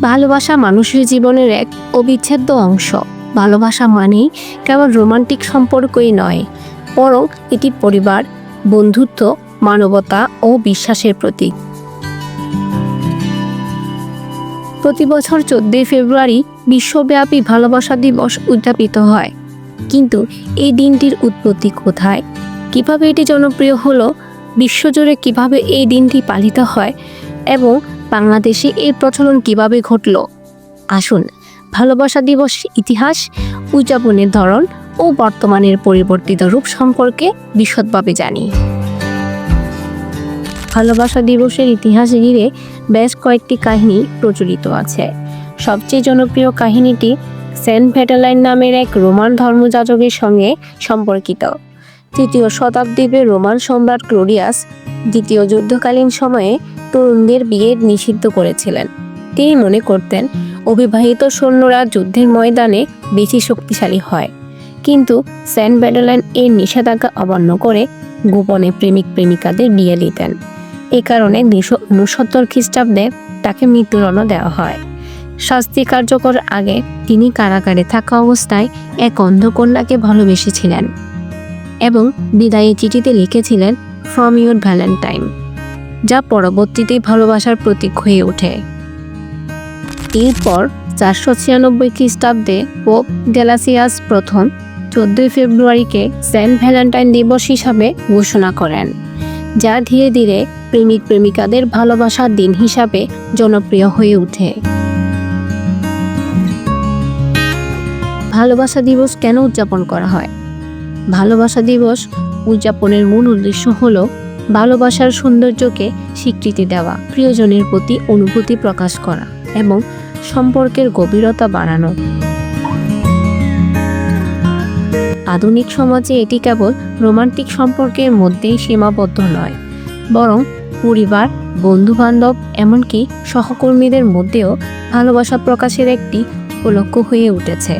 ভালোবাসা মানুষের জীবনের এক অবিচ্ছেদ্য অংশ। ভালোবাসা মানেই কেবল রোমান্টিক সম্পর্কই নয়, বরং এটি পরিবার, বন্ধুত্ব, মানবতা ও বিশ্বাসের প্রতীক। প্রতি বছর চোদ্দই ফেব্রুয়ারি বিশ্বব্যাপী ভালোবাসা দিবস উদযাপিত হয়। কিন্তু এই দিনটির উৎপত্তি কোথায়? কীভাবে এটি জনপ্রিয় হলো? বিশ্বজুড়ে কীভাবে এই দিনটি পালিত হয়? এবং বাংলাদেশে এর প্রচলন কীভাবে ঘটল? আসুন, ভালোবাসা দিবস, ইতিহাস, উদযাপনের ধরন ও বর্তমানের পরিবর্তিত রূপ সম্পর্কে বিশদভাবে জানি। ভালোবাসা দিবসের ইতিহাস ঘিরে বেশ কয়েকটি কাহিনী প্রচলিত আছে। সবচেয়ে জনপ্রিয় কাহিনীটি সেন্ট ভেটালাইন নামের এক রোমান ধর্মযাজকের সঙ্গে সম্পর্কিত। তৃতীয় শতাব্দীতে রোমান সম্রাট ক্লোডিয়াস দ্বিতীয় যুদ্ধকালীন সময়ে তরুণদের বিয়ে নিষিদ্ধ করেছিলেন। তিনি মনে করতেন, অবিবাহিত সৈন্যরা যুদ্ধের ময়দানে বেশি শক্তিশালী হয়। কিন্তু সেন্ট ব্যাডেলাইন এর নিষেধাজ্ঞা অমান্য করে গোপনে প্রেমিক প্রেমিকাদের বিয়ে দিতেন। এ কারণে দুশো উনসত্তর খ্রিস্টাব্দে তাকে মৃত্যুদণ্ড দেওয়া হয়। শাস্তি কার্যকর আগে তিনি কারাগারে থাকা অবস্থায় এক অন্ধকন্যাকে ভালোবেসেছিলেন এবং বিদায়ী চিঠিতে লিখেছিলেন ফ্রম ইউর ভ্যালেন্টাইন যা পরবর্তীতে ভালোবাসার প্রতীক হয়ে ওঠে। এরপর চারশো ছিয়ানব্বই খ্রিস্টাব্দে পোপ গ্যালাসিয়াস প্রথম চোদ্দই ফেব্রুয়ারিকে সেন্ট ভ্যালেন্টাইন দিবস হিসাবে ঘোষণা করেন, যা ধীরে ধীরে প্রেমিক প্রেমিকাদের ভালোবাসার দিন হিসাবে জনপ্রিয় হয়ে ওঠে। ভালোবাসা দিবস কেন উদযাপন করা হয়? ভালোবাসা দিবস উদযাপনের মূল উদ্দেশ্য হল ভালোবাসার সৌন্দর্যকে স্বীকৃতি দেওয়া, প্রিয়জনের প্রতি অনুভূতি প্রকাশ করা এবং সম্পর্কের গভীরতা বাড়ানো। আধুনিক সমাজে এটি কেবল রোমান্টিক সম্পর্কের মধ্যেই সীমাবদ্ধ নয়, বরং পরিবার, বন্ধুবান্ধব, এমনকি সহকর্মীদের মধ্যেও ভালোবাসা প্রকাশের একটি উপলক্ষ হয়ে উঠেছে।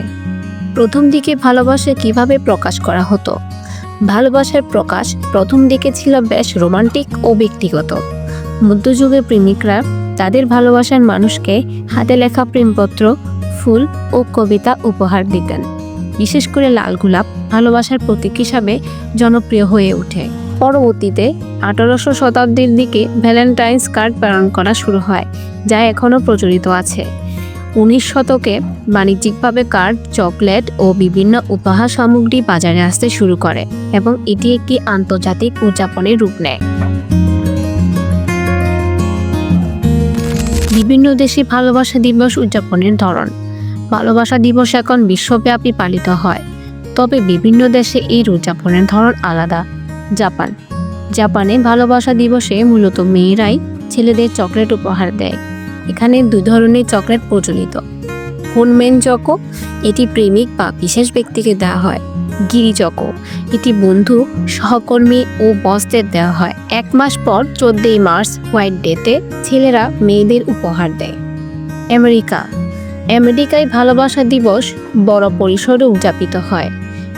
প্রথম দিকে ভালোবাসা কীভাবে প্রকাশ করা হতো? ভালোবাসার প্রকাশ প্রথম দিকে ছিল বেশ রোমান্টিক ও ব্যক্তিগত। মধ্যযুগের প্রেমিকরা তাদের ভালোবাসার মানুষকে হাতে লেখা প্রেমপত্র, ফুল ও কবিতা উপহার দিতেন। বিশেষ করে লাল গোলাপ ভালোবাসার প্রতীক হিসাবে জনপ্রিয় হয়ে ওঠে। পরবর্তীতে আঠারোশো শতাব্দীর দিকে ভ্যালেন্টাইন্স কার্ড প্রেরণ করা শুরু হয়, যা এখনও প্রচলিত আছে। উনিশ শতকে বাণিজ্যিকভাবে কার্ড, চকলেট ও বিভিন্ন উপহার সামগ্রী বাজারে আসতে শুরু করে এবং এটি একটি আন্তর্জাতিক উদযাপনের রূপ নেয়। বিভিন্ন দেশে ভালোবাসা দিবস উদযাপনের ধরন। ভালোবাসা দিবস এখন বিশ্বব্যাপী পালিত হয়। তবে বিভিন্ন দেশে এর উদযাপনের ধরন আলাদা। জাপান। জাপানে ভালোবাসা দিবসে মূলত মেয়েরাই ছেলেদের চকলেট উপহার দেয়। এখানে দুই ধরনের চকলেট প্রচলিত। হোনমেন চকো, এটি প্রেমিক বা বিশেষ ব্যক্তিকে দেওয়া হয়। গিরি চকো, এটি বন্ধু, সহকর্মী ও বসদের দেওয়া হয়। এক মাস পর চোদ্দই মার্চ, হোয়াইট ডেতে ছেলেরা মেয়েদের উপহার দেয়। আমেরিকা, আমেরিকায় ভালোবাসা দিবস বড় পরিসরে উদযাপিত হয়।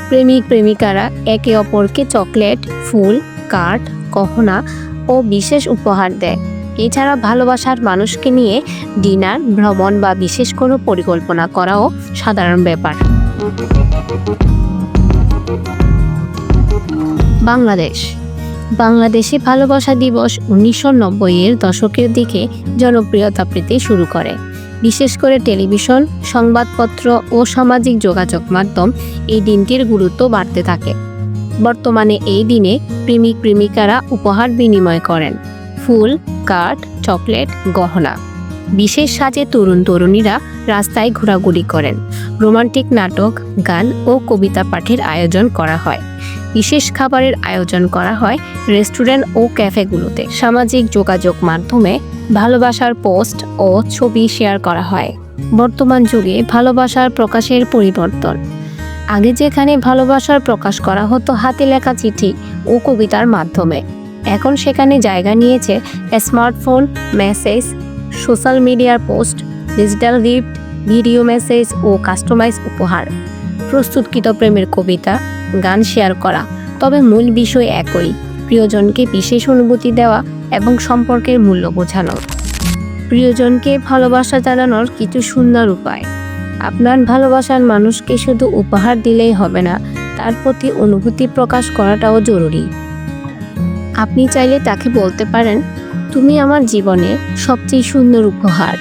প্রেমিক প্রেমিকারা একে অপরকে চকলেট, ফুল কাঠ গহনা ও বিশেষ উপহার দেয়। এছাড়া ভালোবাসার মানুষকে নিয়ে ডিনার, ভ্রমণ বা বিশেষ কোনো পরিকল্পনা করাও সাধারণ ব্যাপার। বাংলাদেশ। বাংলাদেশে ভালোবাসা দিবস উনিশশো নব্বইয়ের দশকের দিকে জনপ্রিয়তা পেতে শুরু করে। বিশেষ করে টেলিভিশন, সংবাদপত্র ও সামাজিক যোগাযোগ মাধ্যম এই দিনটির গুরুত্ব বাড়তে থাকে। বর্তমানে এই দিনে প্রেমিক প্রেমিকারা উপহার বিনিময় করেন। ফুল কার্ড চকলেট, গহনা। বিশেষ সাজে তরুণ তরুণীরা রাস্তায় ঘোরাঘুরি করেন। রোমান্টিক নাটক, গান ও কবিতা পাঠের আয়োজন করা হয়। বিশেষ খাবারের আয়োজন করা হয় রেস্টুরেন্ট ও ক্যাফেগুলোতে। সামাজিক যোগাযোগ মাধ্যমে ভালোবাসার পোস্ট ও ছবি শেয়ার করা হয়। বর্তমান যুগে ভালোবাসার প্রকাশের পরিবর্তন। আগে যেখানে ভালোবাসার প্রকাশ করা হতো, হাতে লেখা চিঠি ও কবিতার মাধ্যমে। এখন সেখানে জায়গা নিয়েছে স্মার্টফোন মেসেজ সোশ্যাল মিডিয়ার post digital gift video message ও কাস্টমাইজ উপহার। প্রস্তুতকৃত প্রেমের কবিতা, গান শেয়ার করা, তবে মূল বিষয় একই, প্রিয়জনকে বিশেষ অনুভূতি দেওয়া এবং সম্পর্কের মূল্য বোঝানো। প্রিয়জনকে ভালোবাসা জানানোর কিছু সুন্দর উপায়। আপনার ভালোবাসার মানুষকে শুধু উপহার দিলেই হবে না, তার প্রতি অনুভূতি প্রকাশ করাটাও জরুরি। আপনি চাইলে তাকে বলতে পারেন, তুমি আমার জীবনের সবচেয়ে সুন্দর উপহার।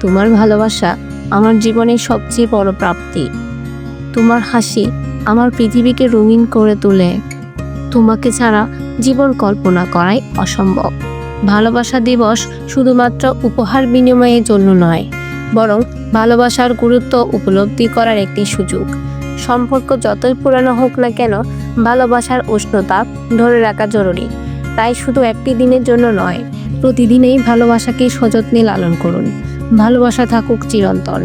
তোমার ভালোবাসা আমার জীবনের সবচেয়ে বড় প্রাপ্তি। তোমার হাসি আমার পৃথিবীকে রঙিন করে তোলে। তোমাকে ছাড়া জীবন কল্পনা করাই অসম্ভব। ভালোবাসা দিবস শুধুমাত্র উপহার বিনিময়ের জন্য নয়, বরং ভালোবাসার গুরুত্ব উপলব্ধি করার একটি সুযোগ। সম্পর্ক যতই পুরানো হোক না কেন ভালোবাসার উষ্ণতা ধরে রাখা জরুরি। তাই শুধু একটি দিনের জন্য নয়, প্রতিদিনেই ভালোবাসাকে সযত্নে লালন করুন। ভালোবাসা থাকুক চিরন্তন।